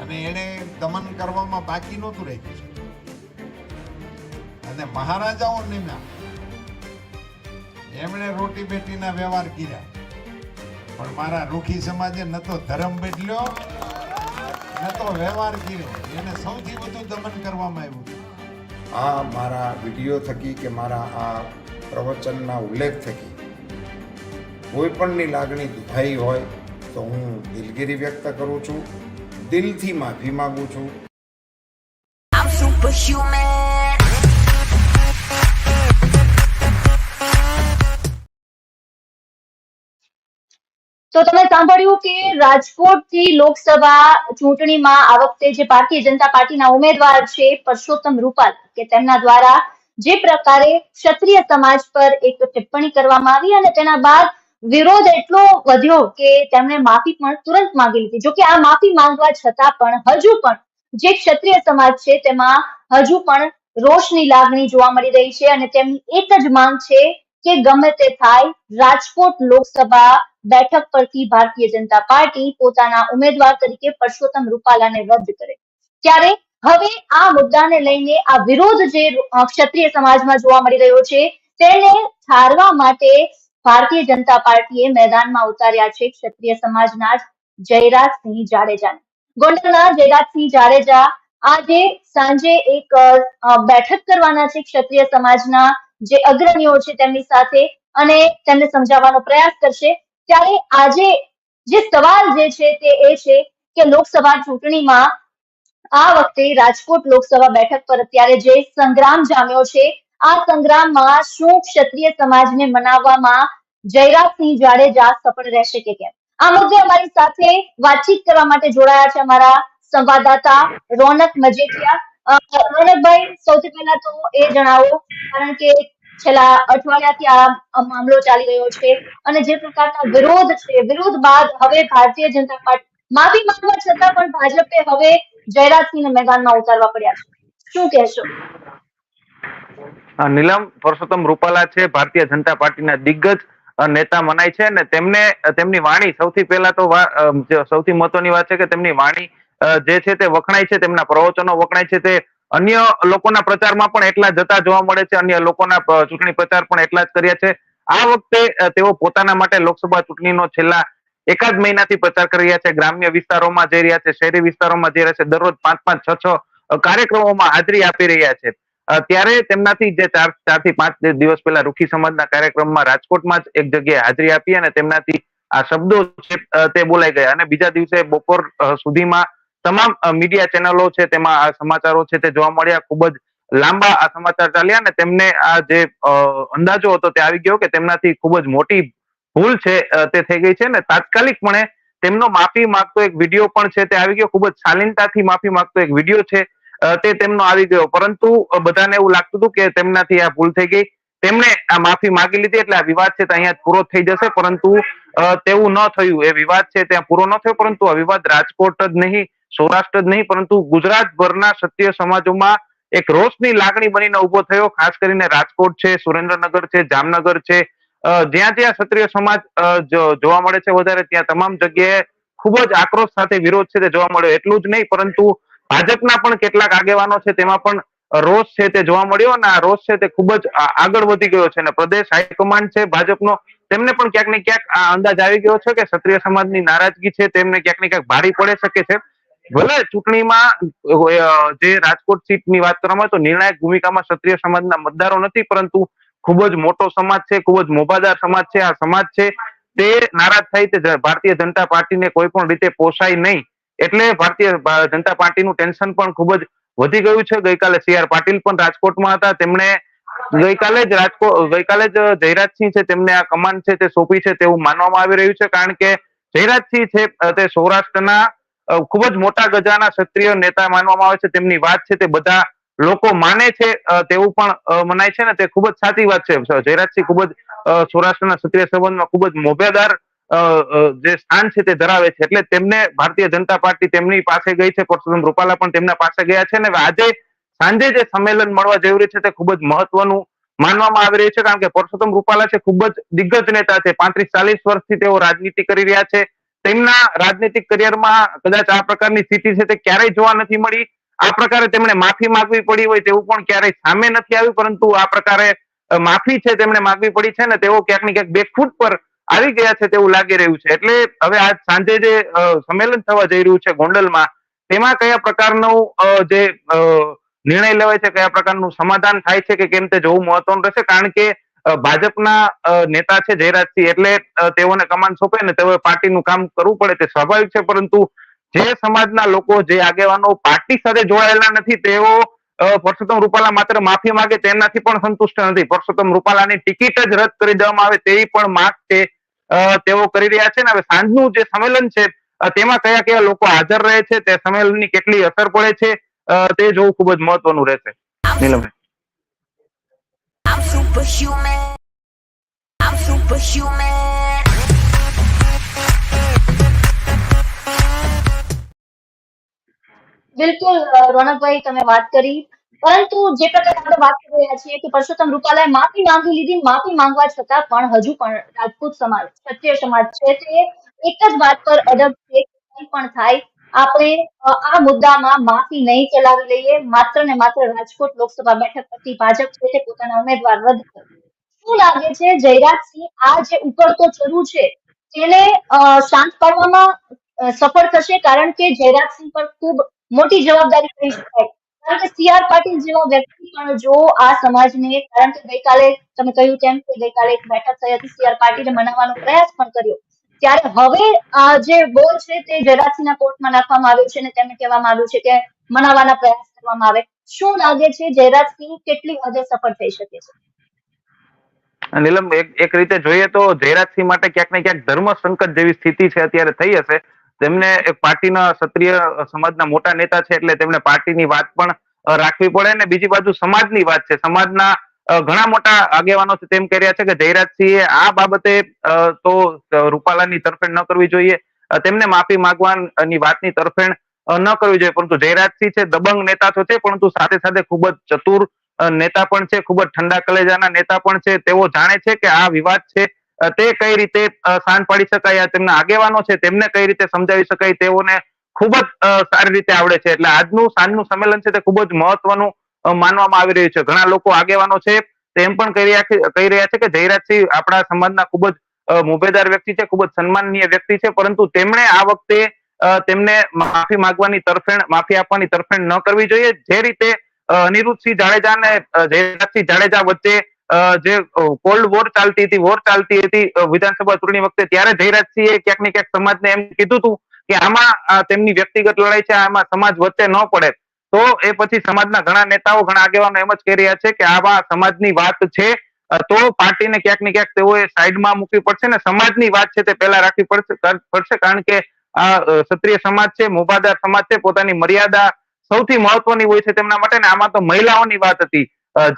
અને એને દમન કરવામાં બાકી નહોતું રાખ્યું અને મહારાજાઓ નિમ્યા. એમણે રોટી બેટીના વ્યવહાર કર્યા. પણ મારા રૂખી સમાજે ન તો ધર્મ બદલ્યો, ન તો વ્યવહાર કર્યો. એને સૌથી વધુ દમન કરવામાં આવ્યું આ મારા વીડિયો થકી કે મારા આ પ્રવચનના ઉલ્લેખ થકી કોઈ પણની લાગણી દુભાઈ હોય તો હું દિલગીરી વ્યક્ત કરું છું, દિલથી માફી માગું છું. તો તમે સાંભળ્યું કે રાજકોટથી લોકસભા ચૂંટણીમાં આ વખતે જે ભારતીય જનતા પાર્ટીના ઉમેદવાર છે પરસોત્તમ રૂપાલ, કે તેમના દ્વારા જે પ્રકારે ક્ષત્રિય સમાજ પર એક ટિપ્પણી કરવામાં આવી અને તેના બાદ વિરોધ એટલો વધ્યો કે તેમણે માફી પણ તુરંત માંગી લીધી. જોકે આ માફી માંગવા છતાં પણ હજુ પણ જે ક્ષત્રિય સમાજ છે તેમાં હજુ પણ રોષની લાગણી જોવા મળી રહી છે અને તેમની એક જ માંગ છે કે ગમે તે થાય રાજકોટ લોકસભા બેઠક પરથી ભારતીય જનતા પાર્ટી પોતાના ઉમેદવાર તરીકે પરસોત્તમ રૂપાલાને રદ કરે. ત્યારે હવે આ મુદ્દાને લઈને આ વિરોધ જે ક્ષત્રિય સમાજમાં જોવા મળી રહ્યો છે, તેને ઠારવા માટે ભારતીય જનતા પાર્ટીએ મેદાનમાં ઉતાર્યા છે ક્ષત્રિય સમાજના જ જયરાજસિંહ જાડેજાને. ગોંડલના જયરાજસિંહ જાડેજા આજે સાંજે એક બેઠક કરવાના છે ક્ષત્રિય સમાજના જે અગ્રણીઓ છે તેમની સાથે અને તેમને સમજાવવાનો પ્રયાસ કરશે. ત્યારે આજે જે સવાલ જે છે તે એ છે કે લોકસભા ચૂંટણીમાં આ વખતે રાજકોટ લોકસભા બેઠક પર અત્યારે જે સંગ્રામ જામ્યો છે, આ સંગ્રામમાં શું ક્ષત્રિય સમાજને મનાવવામાં જયરાજસિંહ જાડેજા સફળ રહેશે કે કેમ? આ મુદ્દે અમારી સાથે વાતચીત કરવા માટે જોડાયા છે અમારા સંવાદદાતા રોનક મજેઠિયા. રોનકભાઈ, સૌથી પહેલા તો એ જણાવો, કારણ કે છેલ્લા અઠવાડિયાથી આ મામલો ચાલી રહ્યો છે અને જે પ્રકારના વિરોધ છે, વિરોધ બાદ હવે ભારતીય જનતા પાર્ટી માફી માંગવા છતાં પણ ભાજપે હવે જયરાજસિંહને મેદાનમાં ઉતારવા પડ્યા છે. શું કહેશો? નીલમ, પરસોત્તમ રૂપાલા છે, ભારતીય જનતા પાર્ટીના દિગ્ગજ નેતા મનાય છે અને તેમને તેમની વાણી સૌથી પહેલા તો સૌથી મહત્વની વાત છે કે તેમની વાણી જે છે તે વખણાય છે, તેમના પ્રવચનો વખણાય છે, તે અન્ય લોકોના પ્રચારમાં પણ એટલા જતા જોવા મળે છે, અન્ય લોકોના ચૂંટણી પ્રચાર પણ એટલા જ કર્યા છે. આ વખતે તેઓ પોતાના માટે લોકસભા ચૂંટણીનો છેલ્લા એકાદ મહિનાથી પ્રચાર કરી રહ્યા છે. ગ્રામ્ય વિસ્તારોમાં જઈ રહ્યા છે, શહેરી વિસ્તારોમાં જઈ રહ્યા છે. દરરોજ પાંચ પાંચ, છ છ કાર્યક્રમોમાં હાજરી આપી રહ્યા છે. ત્યારે તેમનાથી જે ચાર ચારથી પાંચ દિવસ પહેલા રૂખી સમાજના કાર્યક્રમમાં રાજકોટમાં જ એક જગ્યાએ હાજરી આપી અને તેમનાથી આ શબ્દો છે તે બોલાઈ ગયા. અને બીજા દિવસે બપોર સુધીમાં તમામ મીડિયા ચેનલો છે, તેમાં આ સમાચારો છે તે જોવા મળ્યા. ખૂબ જ લાંબા આ સમાચાર ચાલ્યા અને તેમને આ જે અંદાજો હતો તે આવી ગયો કે તેમનાથી ખૂબ જ મોટી ભૂલ છે તે થઈ ગઈ છે ને તાત્કાલિકપણે તેમનો માફી માંગતો એક વીડિયો પણ છે તે આવી ગયો. ખૂબ જ શાલીનતાથી માફી માંગતો એક વીડિયો છે તે તેમનો આવી ગયો. પરંતુ બધાને એવું લાગતું હતું કે તેમનાથી આ ભૂલ થઈ ગઈ. તેમણે આ માફી માંગી લીધી એટલે આ વિવાદ છે તે અહીંયા પૂરો થઈ જશે. પરંતુ તેવું ન થયું. એ વિવાદ છે ત્યાં પૂરો ન થયો, પરંતુ આ વિવાદ રાજકોટ જ નહીં સૌરાષ્ટ્ર જ નહીં, પરંતુ ગુજરાતભરના ક્ષત્રિય સમાજોમાં એક રોષની લાગણી બનીને ઊભો થયો. ખાસ કરીને રાજકોટ છે, સુરેન્દ્રનગર છે, જામનગર છે. જ્યાં જ્યાં ક્ષત્રિય સમાજ જોવા મળે છે વધારે, ત્યાં તમામ જગ્યાએ ખૂબ જ આક્રોશ સાથે વિરોધ છે તે જોવા મળ્યો. એટલું જ નહીં, પરંતુ ભાજપના પણ કેટલાક આગેવાનો છે તેમાં પણ રોષ છે તે જોવા મળ્યો અને આ રોષ છે તે ખૂબ જ આગળ વધી ગયો છે અને પ્રદેશ હાઈકમાન્ડ છે ભાજપનો, તેમને પણ ક્યાંક ને ક્યાંક આ અંદાજ આવી ગયો છે કે ક્ષત્રિય સમાજની નારાજગી છે, તેમને ક્યાંક ને ક્યાંક ભારી પડે શકે છે. ભલે ચૂંટણીમાં જે રાજકોટ સીટની વાત કરવામાં તો નિર્ણાયક ભૂમિકામાં ક્ષત્રિય સમાજના મતદારો નથી, પરંતુ ખૂબ જ મોટો સમાજ છે, ખૂબ જ મોભાદાર સમાજ છે, આ સમાજ છે. તે નારાજ થઈ તે ભારતીય જનતા પાર્ટીને કોઈ પણ રીતે પોસાય નહીં. એટલે ભારતીય જનતા પાર્ટીનું ટેન્શન પણ ખૂબ જ વધી ગયું છે. ગઈકાલે સી આર પાટીલ પણ રાજકોટમાં હતા. તેમણે ગઈકાલે જ રાજકોટ ગઈકાલે જ જયરાજસિંહ છે, તેમને આ કમાન છે તે સોંપી છે તેવું માનવામાં આવી રહ્યું છે. કારણ કે જયરાજસિંહ છે તે સૌરાષ્ટ્રના ખૂબ જ મોટા ગજાના ક્ષત્રિય નેતા માનવામાં આવે છે. તેમની વાત છે તે બધા લોકો માને છે તેવું પણ મનાય છે ને તે ખૂબ જ સાચી વાત છે. જયરાજસિંહ ખૂબ જ સૌરાષ્ટ્રના ક્ષત્રિય સંબંધમાં ખૂબ જ મોભેદાર જે સ્થાન છે તે ધરાવે છે. એટલે તેમને ભારતીય જનતા પાર્ટી તેમની પાસે ગઈ છે. પરસોત્તમ રૂપાલા પણ તેમના પાસે ગયા છે અને આજે સાંજે જે સંમેલન મળવા જઈ રહ્યું છે તે ખૂબ જ મહત્વનું માનવામાં આવી રહ્યું છે. કારણ કે પરસોત્તમ રૂપાલા છે ખૂબ જ દિગ્ગજ નેતા છે. પાંત્રીસ ચાલીસ વર્ષથી તેઓ રાજનીતિ કરી રહ્યા છે. તેમના રાજનીતિક કરિયરમાં કદાચ આ પ્રકારની સ્થિતિ છે તે ક્યારેય જોવા નથી મળી. આ પ્રકારે તેમણે માફી માંગવી પડી હોય તેવું પણ ક્યારેય સામે નથી આવ્યું, પરંતુ આ પ્રકારે માફી છે તેમણે માંગવી પડી છે ને તેઓ ક્યાંક ને ક્યાંક બેકફૂટ પર આવી ગયા છે તેવું લાગી રહ્યું છે. એટલે હવે આજ સાંજે જે સંમેલન થવા જઈ રહ્યું છે ગોંડલમાં, તેમાં કયા પ્રકારનું જે નિર્ણય લેવાય છે, કયા પ્રકારનું સમાધાન થાય છે કે કેમ તે જોવું મહત્વનું રહેશે? કારણ કે ભાજપના નેતા છે જયરાજસિંહ એટલે તેઓને કમાન સોંપે ને તેઓએ પાર્ટીનું કામ કરવું પડે તે સ્વાભાવિક છે, પરંતુ જે સમાજના લોકો, જે આગેવાનો પાર્ટી સાથે જોડાયેલા નથી, તેઓ પરસોત્તમ રૂપાલા માત્ર માફી માંગે તેનાથી પણ સંતુષ્ટ નથી. પરસોત્તમ રૂપાલાની ટિકિટ જ રદ કરી દેવામાં આવે તેવી પણ માંગ છે તેઓ કરી રહ્યા છે ને હવે સાંજનું જે સંમેલન છે તેમાં કયા કયા લોકો હાજર રહે છે, તે સંમેલનની કેટલી અસર પડે છે તે જોવું ખૂબ જ મહત્વનું રહેશે. નીલમભાઈ. Superhuman. I'm superhuman. બિલકુલ રોનકભાઈ, તમે વાત કરી પરંતુ જે પ્રકારે આપણે વાત કરી રહ્યા છીએ કે પરસોત્તમ રૂપાલાએ માફી માંગી લીધી, માફી માંગવા છતાં પણ હજુ પણ રાજપૂત સમાજ ક્ષત્રિય સમાજ છે તે એક જ વાત પર અડગ છે પણ થાય આપણે આ મુદ્દામાં માફી નહીં ચલાવી લઈએ. માત્ર ને માત્ર રાજકોટ લોકસભા બેઠક પરથી ભાજપ છે તે પોતાના ઉમેદવાર રદ કરે શું લાગે છે, જયરાજસિંહ, આ જે ઉકળતો ચરુ છે, તેને શાંત પાડવામાં સફળ થશે? કારણ કે જયરાજસિંહ પર ખૂબ મોટી જવાબદારી કહી શકાય. કારણ કે સી આર પાટીલ જેવા વ્યક્તિ પણ જો આ સમાજને, કારણ કે ગઈકાલે તમે કહ્યું તેમ કે ગઈકાલે એક બેઠક થઈ હતી, સી આર પાટીલે મનાવવાનો પ્રયાસ પણ કર્યો. ત્યારે હવે આ જે બોલ છે તે જયરાજસિંહના કોર્ટમાં નાખવામાં આવ્યો છે અને તેમને કહેવામાં આવ્યું છે કે મનાવવાના પ્રયાસ કરવામાં આવે. શું લાગે છે જયરાજસિંહ કેટલી હદે સફળ થઈ શકે છે? નીલમ એક એક રીતે જોઈએ તો જયરાજસિંહ માટે ક્યાંક ને ક્યાંક ધર્મ સંકટ જેવી સ્થિતિ છે અત્યારે થઈ હશે. તેમને એક પાર્ટીના ક્ષત્રિય સમાજના મોટા નેતા છે એટલે તેમને પાર્ટીની વાત પણ રાખવી પડે ને બીજી બાજુ સમાજની વાત છે. સમાજના ઘણા મોટા આગેવાનો તેમ કહી રહ્યા છે કે જયરાજસિંહે આ બાબતે તો રૂપાલાની તરફેણ ન કરવી જોઈએ. તેમને માફી માંગવાની વાતની તરફેણ ન કરવી જોઈએ. પરંતુ જયરાજસિંહ છે, દબંગ નેતા તો છે, પરંતુ સાથે સાથે ખૂબ જ ચતુર નેતા પણ છે, ખૂબ જ ઠંડા કલેજાના નેતા પણ છે. તેઓ જાણે છે કે આ વિવાદ છે તે કઈ રીતે શાંત પાડી શકાય તેમના આગેવાનો છે, તેમને કઈ રીતે સમજાવી શકાય, તેઓને ખૂબ જ સારી રીતે આવડે છે. એટલે આજનું, સાંજનું સંમેલન છે, તે ખૂબ જ મહત્વનું માનવામાં આવી રહ્યું છે. ઘણા લોકો આગેવાનો છે તેમ પણ કહી રહ્યા કહી રહ્યા છે કે જયરાજસિંહ આપણા સમાજના ખૂબ જ અ, વ્યક્તિ છે ખૂબ જ સન્માનનીય વ્યક્તિ છે પરંતુ તેમણે આ વખતે તેમને માફી માંગવાની તરફેણ માફી આપવાની તરફેણ ન કરવી જોઈએ. જે રીતે અનિરુદ્ધસિંહ જાડેજા અને જયરાજસિંહ જાડેજા વચ્ચે જે કોલ્ડ વોર ચાલતી હતી વોર ચાલતી હતી વિધાનસભા ચૂંટણી વખતે ત્યારે જયરાજસિંહે ક્યાંક ને ક્યાંક સમાજને એમ કીધું હતું કે આમાં તેમની વ્યક્તિગત લડાઈ છે આમાં સમાજ વચ્ચે ન પડે. તો એ પછી સમાજના ઘણા નેતાઓ, ઘણા આગેવાનો એમ જ કહી રહ્યા છે કે આવા સમાજની વાત છે. તો પાર્ટીને ક્યાંક ને ક્યાંક તેઓએ સાઈડમાં મૂકવી પડશે ને સમાજની વાત છે તે પહેલા રાખવી પડશે પડશે કારણ કે આ ક્ષત્રિય સમાજ છે, મોભાદાર સમાજ છે, પોતાની મર્યાદા સૌથી મહત્વની હોય છે તેમના માટે ને આમાં તો મહિલાઓની વાત હતી.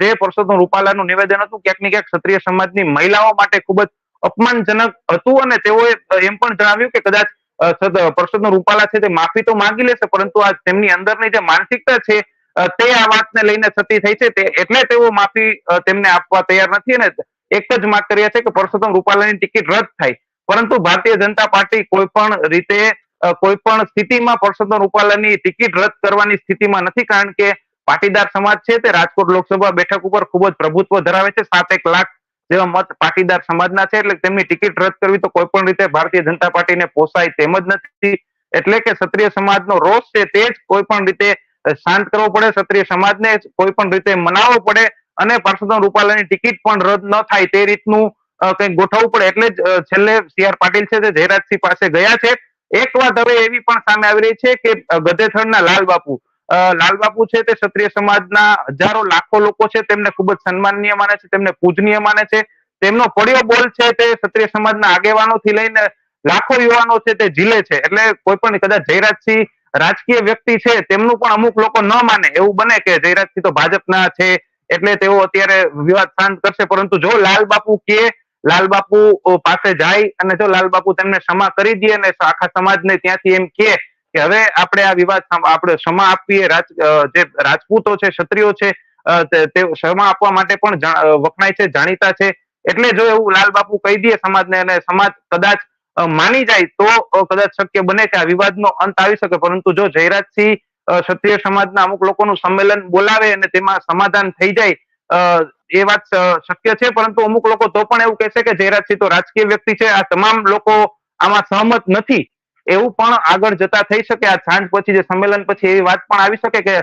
જે પરસોત્તમ રૂપાલાનું નિવેદન હતું, ક્યાંક ને ક્યાંક ક્ષત્રિય સમાજની મહિલાઓ માટે ખૂબ જ અપમાનજનક હતું અને તેઓએ એમ પણ જણાવ્યું કે કદાચ પરસોત્તમ રૂપાલા છે તે માફી તો માંગી લેશે, પરંતુ આ તેમની અંદરની જે માનસિકતા છે તે આ વાતને લઈને થતી થઈ છે એટલે તેઓ માફી તેમને આપવા તૈયાર નથી અને એક જ માંગ કર્યા છે કે પરસોત્તમ રૂપાલાની ટિકિટ રદ થાય. પરંતુ ભારતીય જનતા પાર્ટી કોઈ પણ રીતે કોઈ પણ સ્થિતિમાં પરસોત્તમ રૂપાલાની ટિકિટ રદ કરવાની સ્થિતિમાં નથી, કારણ કે પાટીદાર સમાજ છે તે રાજકોટ લોકસભા બેઠક ઉપર ખૂબ જ પ્રભુત્વ ધરાવે છે, સાત એક લાખ જેવા મત પાટીદાર સમાજના છે, એટલે તેમની ટિકિટ રદ કરવી તો કોઈ પણ રીતે ભારતીય જનતા પાર્ટીને પોસાય તેમ જ નથી. એટલે કે ક્ષત્રિય સમાજનો રોષ છે તે જ કોઈ પણ રીતે શાંત કરવો પડે, ક્ષત્રિય સમાજને કોઈ પણ રીતે મનાવવો પડે અને પરસોત્તમ રૂપાલાની ટિકિટ પણ રદ ન થાય તે રીતનું કંઈક ગોઠવવું પડે. એટલે જ છેલ્લે સી આર પાટીલ છે તે જયરાજસિંહ પાસે ગયા છે. એક વાત હવે એવી પણ સામે આવી રહી છે કે ગધેથળના ગધેથડના લાલ બાપુ અ, લાલ છે તે ક્ષત્રિય સમાજના હજારો લાખો લોકો છે તેમને ખૂબ જ સન્માનનીય માને છે તેમને પૂજનીય માને છે. તેમનો પડ્યો બોલ છે તે ક્ષત્રિય સમાજના આગેવાનોથી લઈને લાખો યુવાનો છે તે ઝીલે છે. એટલે કોઈ પણ કદાચ જયરાજસિંહ રાજકીય વ્યક્તિ છે તેમનું પણ અમુક લોકો ન માને. એવું બને કે જયરાજસિંહ તો ભાજપના છે એટલે તેઓ અત્યારે વિવાદ શાંત કરશે. પરંતુ જો લાલબાપુ કે લાલબાપુ પાસે જાય અને જો લાલબાપુ તેમને ક્ષમા કરી દે અને આખા સમાજને ત્યાંથી એમ કે કે હવે આપણે આ વિવાદ આપણે ક્ષમા આપીએ જે રાજપૂતો છે, ક્ષત્રિયો છે તે ક્ષમા આપવા માટે પણ વખણાય છે, જાણીતા છે. એટલે જો એવું લાલ બાપુ કહી દે સમાજને અને સમાજ કદાચ માની જાય તો કદાચ શક્ય બને કે આ વિવાદનો અંત આવી શકે. પરંતુ જો જયરાજસિંહ ક્ષત્રિય સમાજના અમુક લોકોનું સંમેલન બોલાવે અને તેમાં સમાધાન થઈ જાય એ વાત શક્ય છે. પરંતુ અમુક લોકો તો પણ એવું કહેશે કે જયરાજસિંહ તો રાજકીય વ્યક્તિ છે. આ તમામ લોકો આમાં સહમત નથી. એવું પણ આગળ જતા થઈ શકે. આ સાંજ પછી જે સંમેલન પછી એવી વાત પણ આવી શકે કે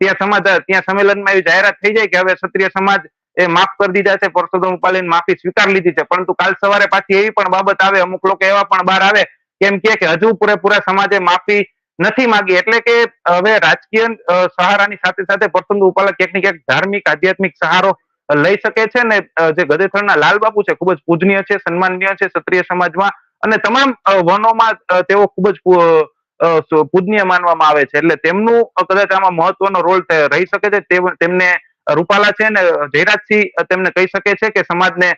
ત્યાં સમાજ, ત્યાં સંમેલનમાં એવી જાહેરાત થઈ જાય કે હવે ક્ષત્રિય સમાજ એ માફ કરી દીધા છે, પરસોત્તમ રૂપાલીને માફી સ્વીકાર લીધી છે. પરંતુ કાલ સવારે પાછી એવી પણ બાબત આવે, અમુક લોકો એવા પણ બહાર આવે કેમ કે હજુ પૂરેપૂરા સમાજે માફી નથી માંગી. એટલે કે, હવે રાજકીય સહારાની સાથે સાથે પરસોત્તમ રૂપાલા ક્યાંક ક્યાંક ધાર્મિક, આધ્યાત્મિક સહારો લઈ શકે છે ને જે ગદેથળના લાલબાપુ છે, ખૂબ જ પૂજનીય છે, સન્માનનીય છે ક્ષત્રિય સમાજમાં. અને તમામ વનોમાં તેઓ ખૂબ જ પૂજનીય માનવામાં આવે છે. એટલે તેમનું કદાચ આમાં મહત્વનો રોલ રહી શકે છે. તેમને રૂપાલા છે ને જયરાજસિંહ તેમને કહી શકે છે કે સમાજને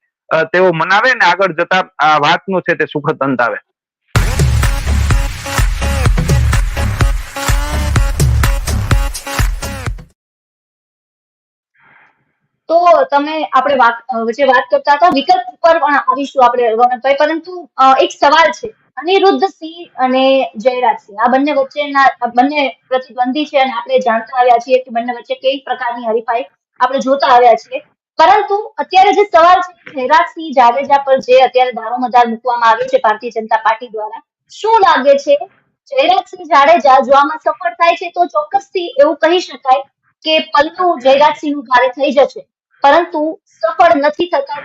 તેઓ મનાવે ને આગળ જતા આ વાતનું છે તે સુખદ અંત આવે. તો તમે આપણે જે વાત કરતા હતા, વિકલ્પ પર પણ આવીશું આપણે રોનકભાઈ પરંતુ એક સવાલ છે. અનિરુદ્ધ સિંહ અને જયરાજસિંહ આ બંને વચ્ચેના બંને પ્રતિદ્વંદી છે અને આપણે જાણતા આવ્યા છીએ કે બંને વચ્ચે કઈ પ્રકારની હરીફાઈ આપણે જોતા આવ્યા છીએ. પરંતુ, અત્યારે જે સવાલ છે જયરાજસિંહ જાડેજા પર જે અત્યારે દારો દારોમદાર મૂકવામાં આવ્યો છે ભારતીય જનતા પાર્ટી દ્વારા, શું લાગે છે? જયરાજસિંહ જાડેજા જો આમાં સફળ થાય છે, તો ચોક્કસથી એવું કહી શકાય કે પલ્લું જયરાજસિંહનું ભારે થઈ જશે. પરંતુ સફળ નથી થતા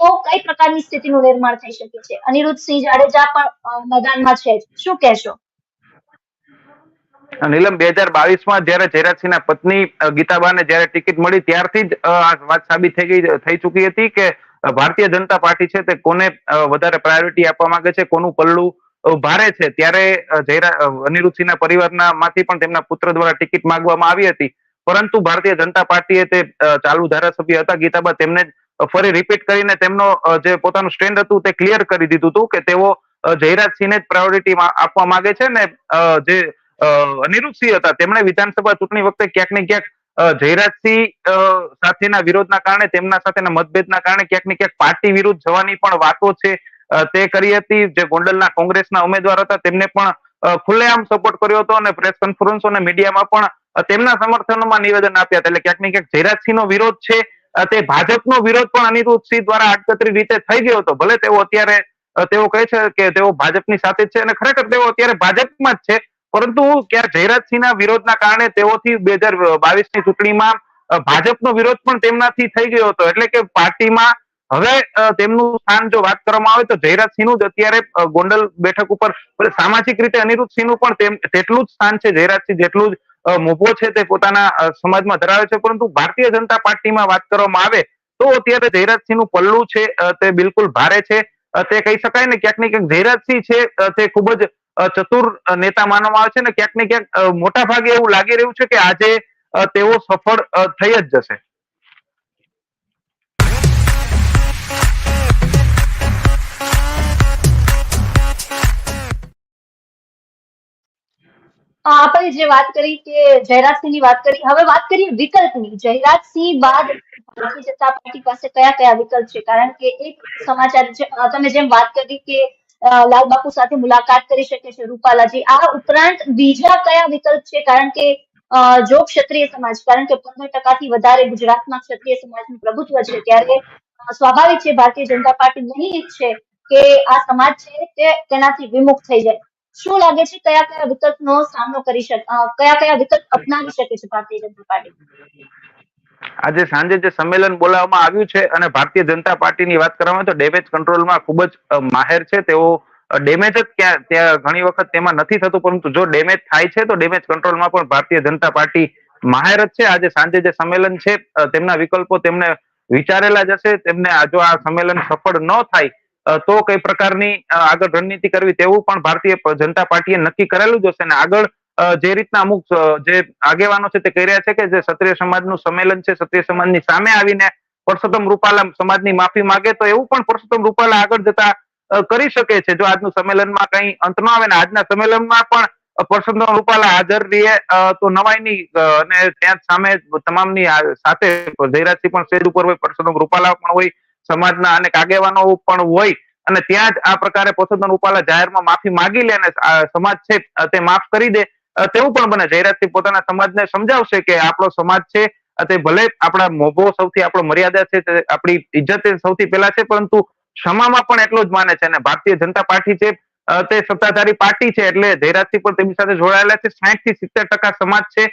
તો કઈ પ્રકારની સ્થિતિનું નિર્માણ થઈ શકે છે? અનિરુદ્ધ સિંહ જાડેજા પણ મેદાનમાં છે. શું કહેશો? નીલમ બે હજાર બાવીસમાં જયારે જયરાજસિંહના પત્ની ગીતાબાને જયારે ટિકિટ મળી, ત્યારથી જ આ વાત સાબિત થઈ ગઈ, થઈ ચૂકી હતી કે ભારતીય જનતા પાર્ટી છે તે કોને વધારે પ્રાયોરિટી આપવા માંગે છે, કોનું પલ્લું ભારે છે? ત્યારે જયરા અનિરુદ્ધસિંહના પરિવારના માંથી પણ તેમના પુત્ર દ્વારા ટિકિટ માંગવામાં આવી હતી. પરંતુ ભારતીય જનતા પાર્ટીએ તે ચાલુ ધારાસભ્ય હતા ગીતાબા તેમને ફરી રિપીટ કરીને તેમનો જે પોતાનું સ્ટેન્ડ હતું તે ક્લિયર કરી દીધું હતું કે તેઓ જયરાજસિંહને જ પ્રાયોરિટી આપવા માંગે છે ને જે અનિરુદ્ધસિંહ હતા, તેમણે વિધાનસભા ચૂંટણી વખતે ક્યાંક ને ક્યાંક જયરાજસિંહ સાથેના વિરોધના કારણે, તેમના સાથેના મતભેદના કારણે ક્યાંક ને ક્યાંક પાર્ટી વિરુદ્ધ જવાની પણ વાતો છે તે કરી હતી. જે ગોંડલના કોંગ્રેસના ઉમેદવાર હતા, તેમને પણ ખુલ્લેઆમ સપોર્ટ કર્યો હતો અને પ્રેસ કોન્ફરન્સો અને મીડિયામાં પણ તેમના સમર્થનમાં નિવેદન આપ્યા એટલે ક્યાંક ને ક્યાંક જયરાજસિંહનો વિરોધ છે તે ભાજપનો વિરોધ પણ અનિરુદ્ધસિંહ દ્વારા આડકતરી રીતે થઈ ગયો હતો. ભલે તેઓ અત્યારે તેઓ કહે છે કે તેઓ ભાજપની સાથે છે અને ખરેખર તેઓ અત્યારે ભાજપમાં જ છે, પરંતુ ક્યાં જયરાજસિંહના વિરોધના કારણે તેઓથી બે હજાર બાવીસની ચૂંટણીમાં ભાજપનો વિરોધ પણ તેમનાથી થઈ ગયો હતો. એટલે કે પાર્ટીમાં હવે તેમનું સ્થાન જો વાત કરવામાં આવે તો જયરાજસિંહનું જ અત્યારે ગોંડલ બેઠક ઉપર સામાજિક રીતે અનિરુદ્ધસિંહનું પણ તેટલું જ સ્થાન છે, જયરાજસિંહ જેટલું જ મોભો છે તે પોતાના સમાજમાં ધરાવે છે. પરંતુ ભારતીય જનતા પાર્ટીમાં વાત કરવામાં આવે તો અત્યારે જયરાજસિંહનું પલ્લું છે તે બિલકુલ ભારે છે. તે કહી શકાય ને ક્યાંક ને ક્યાંક જયરાજસિંહ છે તે ખૂબ જ ચતુર નેતા માનવામાં આવે છે ને ક્યાંક ને ક્યાંક મોટા ભાગે એવું લાગી રહ્યું છે કે આજે તેઓ સફળ થઈ જ જશે. આપણે જે વાત કરી કે જયરાજસિંહની વાત કરી, હવે વાત કરીએ વિકલ્પની. જયરાજસિંહ બાદ ભારતીય જનતા પાર્ટી પાસે કયા કયા વિકલ્પ છે? કારણ કે એક સમાચાર તમે જેમ વાત કરી કે લાલબાપુ સાથે મુલાકાત કરી શકે છે રૂપાલાજી, આ ઉપરાંત બીજા કયા વિકલ્પ છે? કારણ કે જો ક્ષત્રિય સમાજ, કારણ કે પંદર ટકાથી વધારે ગુજરાતમાં ક્ષત્રિય સમાજનું પ્રભુત્વ છે, ત્યારે સ્વાભાવિક છે, ભારતીય જનતા પાર્ટી નહીં ઈચ્છે કે આ સમાજ છે તે તેનાથી વિમુખ થઈ જાય. શું લાગે છે? કયા કયા વિકલ્પનો સામનો કરી શકે કયા કયા વિકલ્પ અપનાવી શકે છે ભારતીય જનતા પાર્ટી? આજે સાંજે જે સંમેલન બોલાવવામાં આવ્યું છે અને ભારતીય જનતા પાર્ટીની વાત કરવામાં તો ડેમેજ કંટ્રોલમાં ખૂબ જ માહેર છે. તેઓ ડેમેજ જ ક્યાં, ત્યાં ઘણી વખત તેમાં નથી થતું, પરંતુ જો ડેમેજ થાય છે તો ડેમેજ કંટ્રોલમાં પણ ભારતીય જનતા પાર્ટી માહેર જ છે. આજે સાંજે જે સંમેલન છે તેમના વિકલ્પો તેમને વિચારેલા જ હશે. તેમને જો આ સંમેલન સફળ ન થાય તો કઈ પ્રકારની આગળ રણનીતિ કરવી તેવું પણ ભારતીય જનતા પાર્ટીએ નક્કી કરેલું જ હશે અને આગળ જે રીતના અમુક જે આગેવાનો છે તે કહી રહ્યા છે કે જે ક્ષત્રિય સમાજનું સંમેલન છે, ક્ષત્રિય સમાજની સામે આવીને પરસોત્તમ રૂપાલા સમાજની માફી માંગે તો એવું પણ પરસોત્તમ રૂપાલા આગળ જતા કરી શકે છે. જો આજનું સંમેલનમાં કઈ અંત ન આવે ને આજના સંમેલનમાં પણ પરસોત્તમ રૂપાલા હાજર રહીએ તો નવાઈની અને ત્યાં સામે તમામની સાથે જયરાજસિંહ પણ સ્ટેજ ઉપર હોય પરસોત્તમ રૂપાલા પણ હોય સમાજના અનેક આગેવાનો પણ હોય અને ત્યાં જ આ પ્રકારે પરસોત્તમ રૂપાલા જાહેરમાં માફી માગી લે અને સમાજ છે તે માફ કરી દે. તેવું પણ બને. જાહેરાતથી પોતાના સમાજને સમજાવશે કે આપણો સમાજ છે તે ભલે આપણા મોભો સૌથી આપણો મર્યાદા છે આપણી ઇજ્જત સૌથી પહેલા છે, પરંતુ ક્ષમામાં પણ એટલો જ માને છે અને ભારતીય જનતા પાર્ટી છે તે સત્તાધારી પાર્ટી છે, એટલે જાહેરાતથી પણ તેમની સાથે જોડાયેલા છે. સાઠથી સિત્તેર ટકા સમાજ છે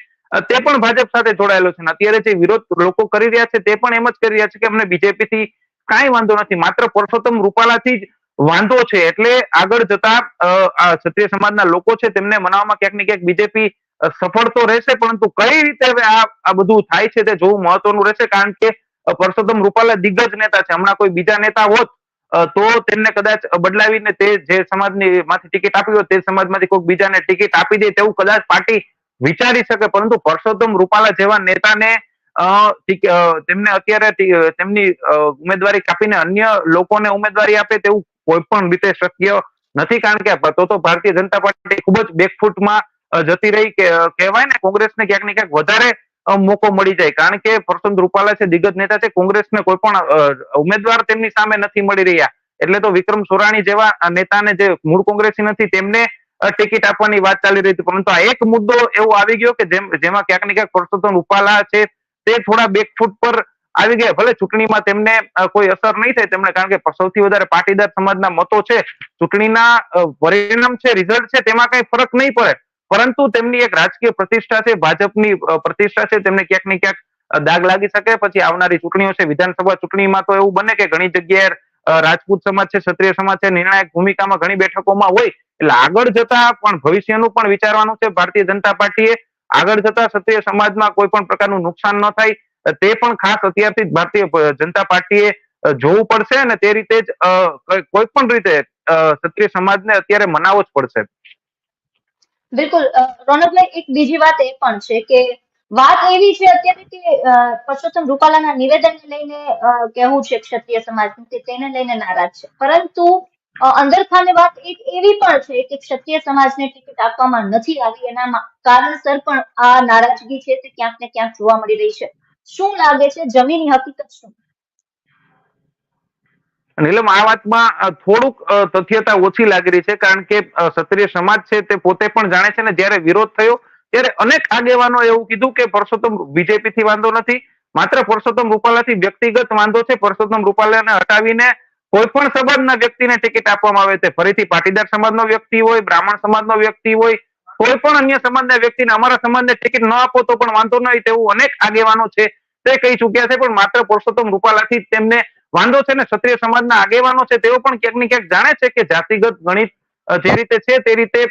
તે પણ ભાજપ સાથે જોડાયેલો છે અત્યારે જે વિરોધ લોકો કરી રહ્યા છે, તે પણ એમ જ કરી રહ્યા છે કે અમને બીજેપી થી કાંઈ વાંધો નથી. માત્ર પરસોત્તમ રૂપાલાથી જ વાંધો છે. એટલે આગળ જતા ક્ષત્રિય સમાજના લોકો છે તેમને મનાવવામાં ક્યાંક ને ક્યાંક બીજેપી સફળ તો રહેશે, પરંતુ કઈ રીતે હવે આ બધું થાય છે તે જોવું મહત્વનું રહેશે. કારણ કે પરસોત્તમ રૂપાલા દિગ્ગજ નેતા છે. હમણાં કોઈ બીજા નેતા હોત તો તેમને કદાચ બદલાવીને તે જે સમાજની માંથી ટિકિટ આપી હોય તે સમાજમાંથી કોઈક બીજાને ટિકિટ આપી દે તેવું કદાચ પાર્ટી વિચારી શકે. પરંતુ પરસોત્તમ રૂપાલા જેવા નેતાને તેમને અત્યારે તેમની ઉમેદવારી કાપીને અન્ય લોકોને ઉમેદવારી આપે તેવું કોઈ પણ રીતે શક્ય નથી. કારણ કે તો તો ભારતીય જનતા પાર્ટી ખૂબ જ બેકફૂટમાં જતી રહી કે કહેવાય ને કોંગ્રેસને ક્યાંક ને ક્યાંક વધારે મોકો મળી જાય. કારણ કે પરસોત્તમ રૂપાલા છે, દિગ્ગજ નેતા છે, કોંગ્રેસને કોઈ પણ ઉમેદવાર તેમની સામે નથી મળી રહ્યા. એટલે તો વિક્રમ સોરાણી જેવા નેતાને જે મૂળ કોંગ્રેસી નથી, તેમને ટિકિટ આપવાની વાત ચાલી રહી હતી. પરંતુ આ એક મુદ્દો એવો આવી ગયો કે જેમ, જેમાં ક્યાંક ને ક્યાંક પરસોત્તમ રૂપાલા છે તે થોડા બેકફૂટ પર આવી ગયા. ભલે ચૂંટણીમાં તેમને કોઈ અસર નહીં થાય તેમને કારણ કે સૌથી વધારે પાટીદાર સમાજના મતો છે. ચૂંટણીના પરિણામ છે રિઝલ્ટ છે, તેમાં કઈ ફરક નહીં પડે. પરંતુ તેમની એક રાજકીય પ્રતિષ્ઠા છે, ભાજપની પ્રતિષ્ઠા છે, તેમને ક્યાંક ને ક્યાંક દાગ લાગી શકે. પછી આવનારી ચૂંટણીઓ છે, વિધાનસભા ચૂંટણીમાં તો એવું બને કે ઘણી જગ્યાએ રાજપૂત સમાજ છે, ક્ષત્રિય સમાજ છે, નિર્ણાયક ભૂમિકામાં ઘણી બેઠકોમાં હોય. એટલે આગળ જતા પણ ભવિષ્યનું પણ વિચારવાનું છે. ભારતીય જનતા પાર્ટીએ આગળ જતા ક્ષત્રિય સમાજમાં કોઈ પણ પ્રકારનું નુકસાન ન થાય, તે પણ ખાસ અત્યારથી જ ભારતીય જનતા પાર્ટીએ જોવું પડશે અને તે રીતે જ કોઈ પણ રીતે ક્ષત્રિય સમાજને અત્યારે મનાવવો જ પડશે. બિલકુલ રોનકભાઈ એક બીજી વાત એ પણ છે કે, વાત એવી છે અત્યારે કે પરસોત્તમ રૂપાલાના નિવેદનને લઈને કહેવું છે ક્ષત્રિય સમાજનું કે તેને લઈને નારાજ છે. પરંતુ અ, અંદરખાને વાત એક એવી પણ છે કે ક્ષત્રિય સમાજને ટિકિટ આપવામાં નથી આવી એના કારણસર પણ આ નારાજગી છે તે ક્યાંક ને ક્યાંક જોવા મળી રહી છે. શું લાગે છે? જમીની હકીકત શું? નીલમ આ વાતમાં થોડુંક તથ્યતા ઓછી લાગી રહી છે કારણ કે ક્ષત્રિય સમાજ છે તે પોતે પણ જાણે છે ને જ્યારે વિરોધ થયો ત્યારે અનેક આગેવાનો એવું કીધું કે પરસોત્તમ બીજેપી થી વાંધો નથી. માત્ર પરસોત્તમ રૂપાલાથી વ્યક્તિગત વાંધો છે. પરસોત્તમ રૂપાલાને હટાવીને કોઈ પણ સમાજના વ્યક્તિને ટિકિટ આપવામાં આવે તે ફરીથી પાટીદાર સમાજનો વ્યક્તિ હોય, બ્રાહ્મણ સમાજનો વ્યક્તિ હોય, કોઈ પણ અન્ય સમાજના વ્યક્તિને અમારા સમાજને ટિકિટ ન આપો તો પણ વાંધો નહીં તેવું અનેક આગેવાનો છે તે કહી ચુક્યા છે, પણ માત્ર પુરુષોત્તમ રૂપાલાથી તેમને વાંધો છે ને ક્ષત્રિય સમાજના આગેવાનો છે તેઓ પણ ક્યાંક ને ક્યાંક જાણે છે કે જાતિગત ગણિત જે રીતે છે તે રીતે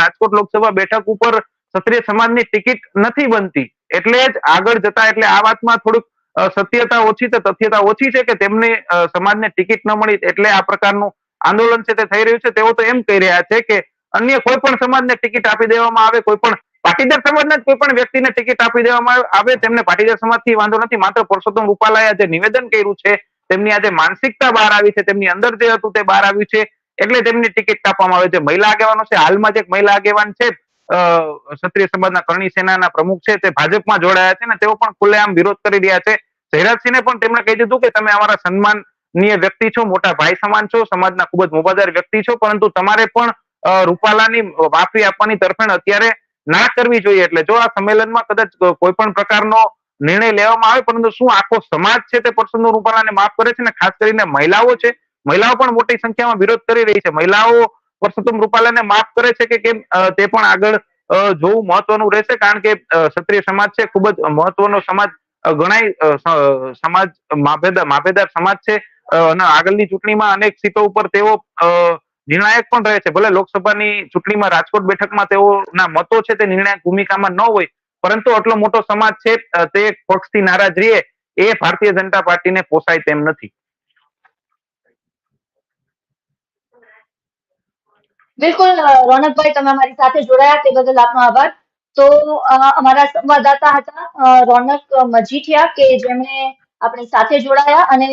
રાજકોટ લોકસભા બેઠક ઉપર ક્ષત્રિય સમાજની ટિકિટ નથી બનતી. એટલે જ આગળ જતા, એટલે આ વાતમાં થોડુંક સત્યતા ઓછી છે, તથ્યતા ઓછી છે કે તેમને સમાજને ટિકિટ ન મળી એટલે આ પ્રકારનું આંદોલન છે તે થઈ રહ્યું છે. તેઓ તો એમ કહી રહ્યા છે કે અન્ય કોઈ પણ સમાજને ટિકિટ આપી દેવામાં આવે, કોઈ પણ પાટીદાર સમાજના કોઈ પણ વ્યક્તિને ટિકિટ આપી દેવામાં આવે, તેમને પાટીદાર સમાજથી વાંધો નથી. માત્ર પુરુષોત્તમ રૂપાલાએ આજે નિવેદન કર્યું છે, તેમની આજે માનસિકતા બહાર આવી છે, તેમની અંદર જે હતું તે બહાર આવ્યું છે, એટલે તેમની ટિકિટ કાપવામાં આવે. છે મહિલા આગેવાનો છે, હાલમાં જે એક મહિલા આગેવાન છે ક્ષત્રિય સમાજના કરણી સેનાના પ્રમુખ છે તે ભાજપમાં જોડાયા છે ને તેઓ પણ ખુલ્લેઆમ વિરોધ કરી રહ્યા છે. જયરાજસિંહને પણ તેમણે કહી દીધું કે તમે અમારા સન્માનનીય વ્યક્તિ છો, મોટા ભાઈ સમાન છો, સમાજના ખૂબ જ મોબાદાર વ્યક્તિ છો, પરંતુ તમારે પણ રૂપાલાની માફી આપવાની તરફેણ અત્યારે ના કરવી જોઈએ. એટલે જો આ સંમેલનમાં કદાચ કોઈ પણ પ્રકારનો નિર્ણય લેવામાં આવે, પરંતુ શું આખો સમાજ છે તે પરસોત્તમ રૂપાલાને માફ કરે છે ને ખાસ કરીને મહિલાઓ છે? મહિલાઓ પણ મોટી સંખ્યામાં વિરોધ કરી રહી છે. મહિલાઓ પરસોત્તમ રૂપાલાને માફ કરે છે કે કેમ? તે પણ આગળ જોવું મહત્વનું રહેશે કારણ કે ક્ષત્રિય સમાજ છે, ખૂબ જ મહત્વનો સમાજ ગણાય સમાજ માપેદાર માપેદાર સમાજ છે અને આગળની ચૂંટણીમાં અનેક સીટો ઉપર તેઓ નિર્ણાયક પણ રહે છે. ભલે લોકસભાની ચૂંટણીમાં રાજકોટ બેઠકમાં તેઓના મતો છે, તે નિર્ણાયક ભૂમિકામાં ન હોય, પરંતુ આટલો મોટો સમાજ છે તે પક્ષથી નારાજ રહીએ, એ ભારતીય જનતા પાર્ટીને પોસાય તેમ નથી. બિલકુલ રોનકભાઈ, તમે અમારી સાથે જોડાયા, તે બદલ આપનો આભાર. તો અમારા સંવાદદાતા હતા રોનક મજીઠિયા, કે જેમણે આપણી સાથે જોડાયા. અને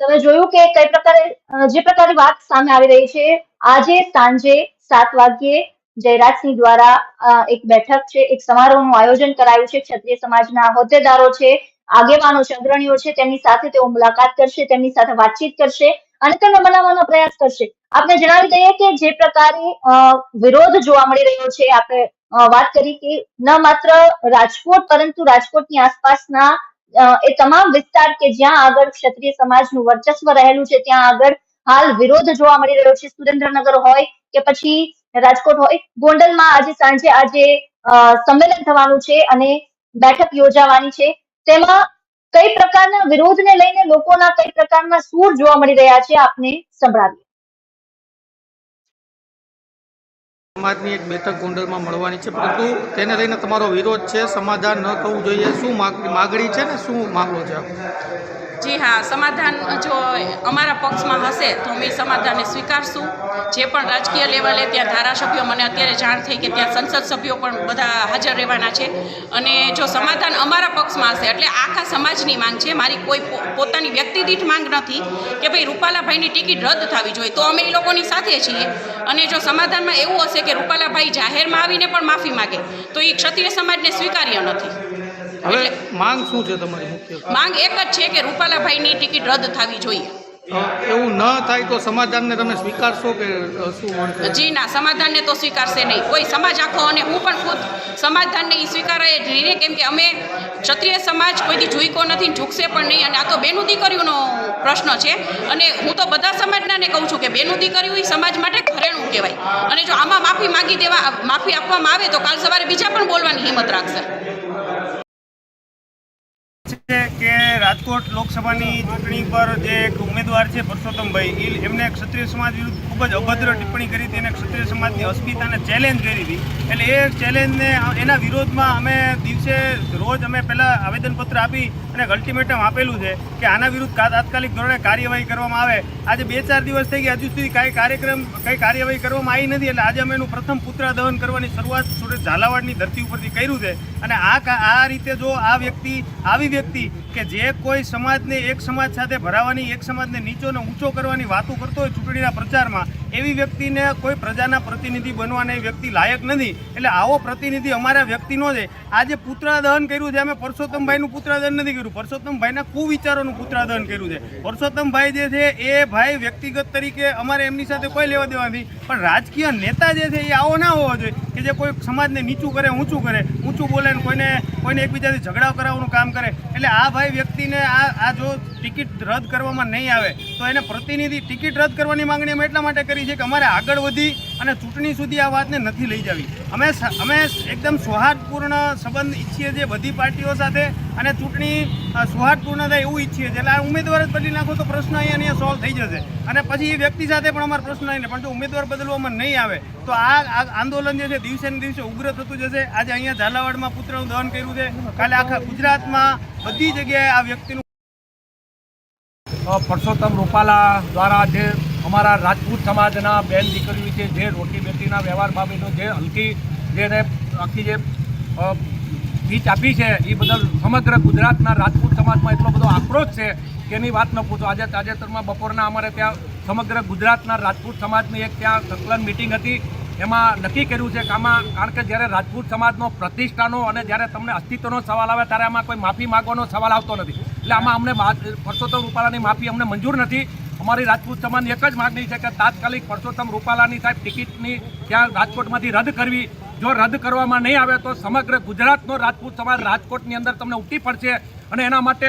તમે જોયું કે કઈ પ્રકારે જે પ્રકારે વાત સામે આવી રહી છે, આજે સાંજે સાત વાગ્યે જયરાજસિંહ દ્વારા એક બેઠક છે, એક સમારોહનું આયોજન કરાયું છે, ક્ષત્રિય સમાજના હોદ્દેદારો છે, આગેવાનો છે છે, તેમની સાથે તેઓ મુલાકાત કરશે, તેમની સાથે વાતચીત કરશે. અને તેને બનાવવાનો પ્રયાસ કરશે. આપને જણાવી દઈએ કે જે પ્રકારે વિરોધ જોવા મળી રહ્યો છે, આપણે વાત કરી કે ન માત્ર રાજકોટ, પરંતુ રાજકોટની આસપાસના એ તમામ વિસ્તાર કે જ્યાં આગળ ક્ષત્રિય સમાજનું વર્ચસ્વ રહેલું છે, ત્યાં આગળ હાલ વિરોધ જોવા મળી રહ્યો છે. સુરેન્દ્રનગર હોય કે પછી રાજકોટ હોય, ગોંડલમાં આજે સાંજે આજે સંમેલન થવાનું છે અને બેઠક યોજાવાની છે. તેમાં કઈ પ્રકારના વિરોધને લઈને લોકોના કઈ પ્રકારના સૂર જોવા મળી રહ્યા છે આપને સંભળાવીએ. સમાજની એક બેઠક ગોંડલમાં મળવાની છે. પરંતુ તેને લઈને તમારો વિરોધ છે, સમાધાન ન થવું જોઈએ. શું માગણી છે ને શું મામલો છે? જી હા, સમાધાન જો અમારા પક્ષમાં હશે તો અમે સમાધાનને સ્વીકારશું. જે પણ રાજકીય લેવલે ત્યાં ધારાસભ્યો, મને અત્યારે જાણ થઈ કે ત્યાં સંસદ સભ્યો પણ બધા હાજર રહેવાના છે. અને જો સમાધાન અમારા પક્ષમાં હશે, એટલે આખા સમાજની માંગ છે. મારી કોઈ પોતાની વ્યક્તિદીઠ માંગ નથી કે ભાઈ રૂપાલાભાઈની ટિકિટ રદ થવી જોઈએ. તો અમે એ લોકોની સાથે છીએ. અને જો સમાધાનમાં એવું હશે કે રૂપાલાભાઈ જાહેરમાં આવીને પણ માફી માગે. તો એ ક્ષત્રિય સમાજને સ્વીકાર્ય નથી. હવે માંગ શું છે તમારી? માંગ એક જ છે કે રૂપાલાભાઈની ટિકિટ રદ થવી જોઈએ. એવું ન થાય તો સમાધાનને તમે સ્વીકારશો કે શું જી ના સમાધાનને તો સ્વીકારશે નહીં. કોઈ સમાજ આખો અને હું પણ ખુદ સમાધાનને એ સ્વીકારાય જ નહીં કેમ કે અમે ક્ષત્રિય સમાજ કોઈથી ઝૂકો નથી ઝૂકશે પણ નહીં. અને આ તો બેનું દીકરીઓનો પ્રશ્ન છે. અને હું તો બધા સમાજનાને કહું છું કે બેનું દીકરીઓ એ સમાજ માટે ઘરેણું કહેવાય. અને જો આમાં માફી માગી દેવા, માફી આપવામાં આવે તો કાલ સવારે બીજા પણ બોલવાની હિંમત રાખશે. રાજકોટ લોકસભાની ચૂંટણી પર જે એક ઉમેદવાર છે પરસોત્તમભાઈ એમને ક્ષત્રિય સમાજ વિરુદ્ધ ખૂબ જ અભદ્ર ટિપ્પણી કરી હતી. અને ક્ષત્રિય સમાજની અસ્મિતાને ચેલેન્જ કરી હતી. એટલે એ ચેલેન્જને એના વિરોધમાં અમે દિવસે રોજ અમે પહેલાં આવેદનપત્ર આપી અને અલ્ટિમેટમ આપેલું છે કે આના વિરુદ્ધ તાત્કાલિક ધોરણે કાર્યવાહી કરવામાં આવે. આજે બે ચાર દિવસ થઈ ગયા, હજુ સુધી કાંઈ કાર્યક્રમ, કંઈ કાર્યવાહી કરવામાં આવી નથી. એટલે આજે અમે એનું પ્રથમ પુત્ર દહન કરવાની શરૂઆત સુરત ઝાલાવાડની ધરતી ઉપરથી કર્યું છે. અને આ આ રીતે જો આ વ્યક્તિ, આવી વ્યક્તિ કે જે કોઈ સમાજને એક સમાજ સાથે ભરાવાની, એક સમાજને નીચો ને ઊંચો કરવાની વાતો કરતો હોય ચૂંટણીના પ્રચારમાં, એવી વ્યક્તિને કોઈ પ્રજાના પ્રતિનિધિ બનવાને વ્યક્તિ લાયક નથી. એટલે આવો પ્રતિનિધિ અમારા વ્યક્તિનો છે. આજે પુત્રાદહન કર્યું છે. અમે પરસોત્તમભાઈનું પુત્રાદહન નથી કર્યું. પરસોત્તમભાઈના કુવિચારોનું પુત્રાદહન કર્યું છે. પરસોત્તમભાઈ જે છે એ ભાઈ વ્યક્તિગત તરીકે અમારે એમની સાથે કોઈ લેવા દેવા નથી. પણ રાજકીય નેતા જે છે એ આવો ના હોવો જોઈએ કે જે કોઈ સમાજને નીચું કરે, ઊંચું કરે. ઊંચું બોલે કોઈને કોઈને એકબીજાથી ઝઘડા કરાવવાનું કામ કરે, એટલે આ ભાઈ વ્યક્તિને આ આ જો ટિકિટ રદ કરવામાં નહીં આવે, તો એને પ્રતિનિધિ ટિકિટ રદ કરવાની માંગણી અમે એટલા માટે કરી છે કે અમારે આગળ વધી અને ચૂંટણી સુધી આ વાતને નથી લઈ જવી. અમે અમે એકદમ સૌહાર્દપૂર્ણ સંબંધ ઈચ્છીએ છીએ બધી પાર્ટીઓ સાથે અને ચૂંટણી સૌહાર્દપૂર્ણ થાય એવું ઈચ્છીએ છીએ. એટલે આ ઉમેદવાર જ બદલી નાખો તો પ્રશ્ન અહીંયા અહીંયા સોલ્વ થઈ જશે. અને પછી એ વ્યક્તિ સાથે પણ અમારો પ્રશ્ન નહીં પણ જો ઉમેદવાર બદલવામાં નહીં આવે, તો આ આંદોલન જે છે, દિવસે ને દિવસે ઉગ્ર થતું જશે. આજે અહીંયા ઝાલાવાડમાં પુત્રનું દહન કર્યું છે. કાલે આખા ગુજરાતમાં બધી જગ્યાએ આ વ્યક્તિનું પરસોત્તમ રૂપાલા દ્વારા જે અમારા રાજપૂત સમાજના બેન દીકરીઓ છે, જે રોટી બેટીના વ્યવહાર બાબતનો જે હલકી જેને આખી જે સ્પીચ આપી છે. એ બદલ સમગ્ર ગુજરાતના રાજપૂત સમાજમાં એટલો બધો આક્રોશ છે કે એની વાત ન પૂછો. આજે તાજેતરમાં બપોરના અમારે ત્યાં સમગ્ર ગુજરાતના રાજપૂત સમાજની એક ત્યાં સંકલન મિટિંગ હતી. એમાં નક્કી કર્યું છે કે આમાં કારણ કે જ્યારે રાજપૂત સમાજનો પ્રતિષ્ઠાનો અને જ્યારે તમને અસ્તિત્વનો સવાલ આવે ત્યારે આમાં કોઈ માફી માગવાનો સવાલ આવતો નથી. એટલે આમાં અમને પરસોત્તમ રૂપાલાની માફી અમને મંજૂર નથી. અમારી રાજપૂત સમાજની એક જ માગણી છે કે તાત્કાલિક પરસોત્તમ રૂપાલાની સાહેબ ટિકિટની ત્યાં રાજકોટમાંથી રદ કરવી. જો રદ કરવામાં નહીં આવે તો સમગ્ર ગુજરાતનો રાજપૂત સમાજ રાજકોટની અંદર તમને ઉઠી પડશે અને એના માટે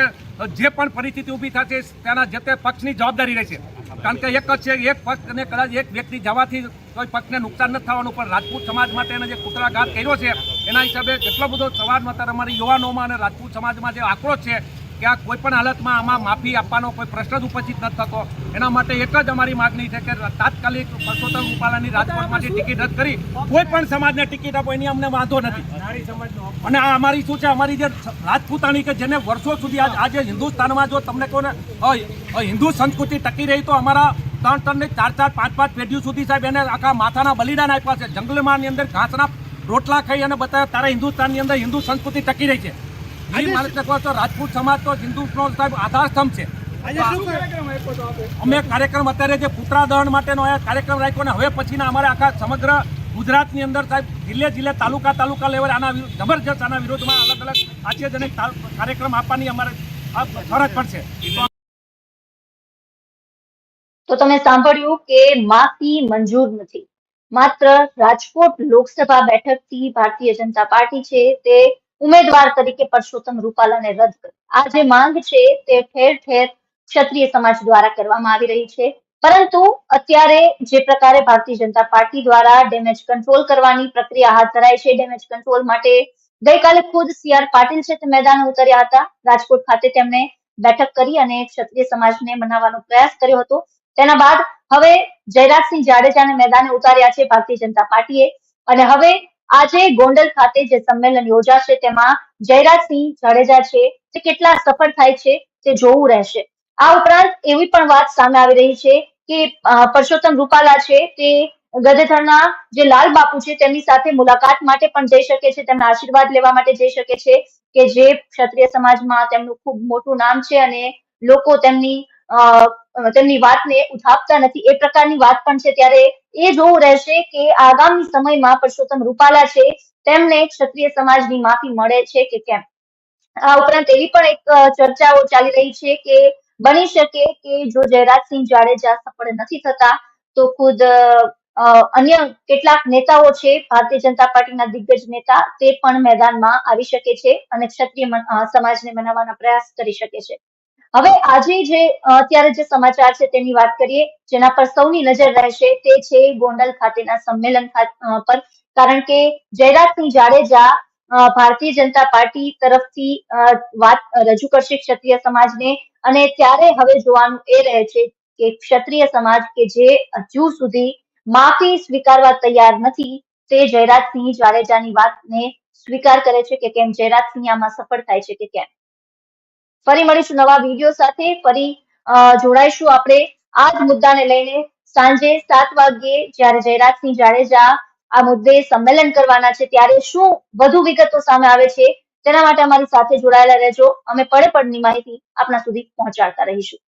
જે પણ પરિસ્થિતિ ઊભી થશે તેના જે તે પક્ષની જવાબદારી રહેશે. કારણ કે એક જ છે, એક પક્ષ અને કદાચ એક વ્યક્તિ જવાથી કોઈ પક્ષને નુકસાન નથી થવાનું, પણ રાજપૂત સમાજ માટે એને જે કૂતરાઘાત કર્યો છે, એના હિસાબે કેટલો બધો સમાજમાં અત્યારે અમારી યુવાનોમાં અને રાજપૂત સમાજમાં જે આક્રોશ છે કે આ કોઈ પણ હાલતમાં આમાં માફી આપવાનો કોઈ પ્રશ્ન જ ઉપસ્થિત નથી થતો. એના માટે એક જ અમારી માગણી છે કે તાત્કાલિક પરસોત્તમ રૂપાલાની રાજકોટમાંથી ટિકિટ રદ કરી કોઈ પણ સમાજને ટિકિટ આપો એની અમને વાંધો નથી. અને આ અમારી શું છે? અમારી જે રાજપૂતાણી કે જેને વર્ષો સુધી આજે હિન્દુસ્તાનમાં જો તમને કહો ને અ, અ, હિન્દુ સંસ્કૃતિ ટકી રહી તો અમારા ત્રણ ત્રણ ને ચાર ચાર પાંચ પાંચ પેઢીઓ સુધી સાહેબ એને આખા માથાના બલિદાન આપ્યા છે. જંગલમાંની અંદર ઘાસના રોટલા ખાઈ અને બતાવ્યા તારે હિન્દુસ્તાનની અંદર હિન્દુ સંસ્કૃતિ ટકી રહી છે. એ માણસને તો રાજપૂત સમાજ તો હિન્દુનો સાહેબ આધારસ્તંભ છે. અમે કાર્યક્રમ અત્યારે જે પુત્રા દહન માટેનો કાર્યક્રમ રાખ્યો ને હવે પછીના અમારે આખા સમગ્ર ગુજરાતની અંદર સાહેબ જિલ્લે જિલ્લે તાલુકા તાલુકા લેવલે આના જબરજસ્ત આના વિરોધમાં અલગ અલગ આશ્ચર્યજનક કાર્યક્રમ આપવાની અમારે ફરજ પડશે તો તો તમે સાંભળ્યું કે માફી મંજૂર નથી. માત્ર રાજકોટ લોકસભા બેઠકથી ભારતીય જનતા પાર્ટી છે તે ઉમેદવાર તરીકે પરસોત્તમ રૂપાલાને રદ કરી. આ જે માંગ છે તે ઠેર ઠેર ક્ષત્રિય સમાજ દ્વારા કરવામાં આવી રહી છે. પરંતુ અત્યારે જે પ્રકારે ભારતીય જનતા પાર્ટી દ્વારા ડેમેજ કંટ્રોલ કરવાની પ્રક્રિયા હાથ ધરાય છે, ડેમેજ કંટ્રોલ માટે ગઈકાલે ખુદ સી આર પાટીલ છે તે મેદાને ઉતર્યા હતા. રાજકોટ ખાતે તેમણે બેઠક કરી અને ક્ષત્રિય સમાજને મનાવવાનો પ્રયાસ કર્યો હતો. તેના બાદ હવે જયરાજસિંહ જાડેજાને મેદાને ઉતાર્યા છે ભારતીય જનતા પાર્ટીએ. અને હવે આજે ગોંડલ ખાતે જે સંમેલન યોજાશે, તેમાં જયરાજસિંહ જાડેજા છે તે કેટલા સફળ થાય છે, તે જોવું રહેશે. આ ઉપરાંત એવી પણ વાત સામે આવી રહી છે કે પરસોત્તમ રૂપાલા છે, તે ગદેધરના જે લાલ બાપુ છે, તેમની સાથે મુલાકાત માટે પણ જઈ શકે છે, તેમના આશીર્વાદ લેવા માટે જઈ શકે છે કે જે ક્ષત્રિય સમાજમાં તેમનું ખૂબ મોટું નામ છે અને લોકો તેમની તેમની વાતને ઉઠાવતા નથી. એ પ્રકારની વાત પણ છે. ત્યારે એ જોવું રહેશે કે આગામી સમયમાં પરસોત્તમ રૂપાલા છે. તેમને ક્ષત્રિય સમાજની માફી મળે છે કે કેમ? આ ઉપરાંત એવી પણ એક ચર્ચાઓ ચાલી રહી છે કે બની શકે કે જો જયરાજસિંહ જાડેજા સફળ નથી થતા, તો ખુદ અન્ય કેટલાક નેતાઓ છે, ભારતીય જનતા પાર્ટીના દિગ્ગજ નેતા, તે પણ મેદાનમાં આવી શકે છે અને ક્ષત્રિય સમાજને મનાવવાના પ્રયાસ કરી શકે છે. હવે આજે જે અત્યારે જે સમાચાર છે તેની વાત કરીએ, જેના પર સૌની નજર રહેશે તે છે ગોંડલ ખાતેના સંમેલન પર. કારણ કે જયરાજસિંહ જાડેજા ભારતીય જનતા પાર્ટી તરફથી વાત રજૂ કરશે ક્ષત્રિય સમાજને. અને ત્યારે હવે જોવાનું એ રહે છે કે ક્ષત્રિય સમાજ કે જે હજુ સુધી માફી સ્વીકારવા તૈયાર નથી, તે જયરાજસિંહ જાડેજાની વાતને સ્વીકાર કરે છે કે કેમ? જયરાજસિંહ આમાં સફળ થાય છે કે કેમ? ફરી મળીશું નવા વીડિયો સાથે. ફરી જોડાઈશું આપણે આ જ મુદ્દાને લઈને સાંજે સાત વાગ્યે જ્યારે જયરાજસિંહ જાડેજા આ મુદ્દે સંમેલન કરવાના છે ત્યારે શું વધુ વિગતો સામે આવે છે તેના માટે અમારી સાથે જોડાયેલા રહેજો. અમે પડે પડની માહિતી આપના સુધી પહોંચાડતા રહીશું.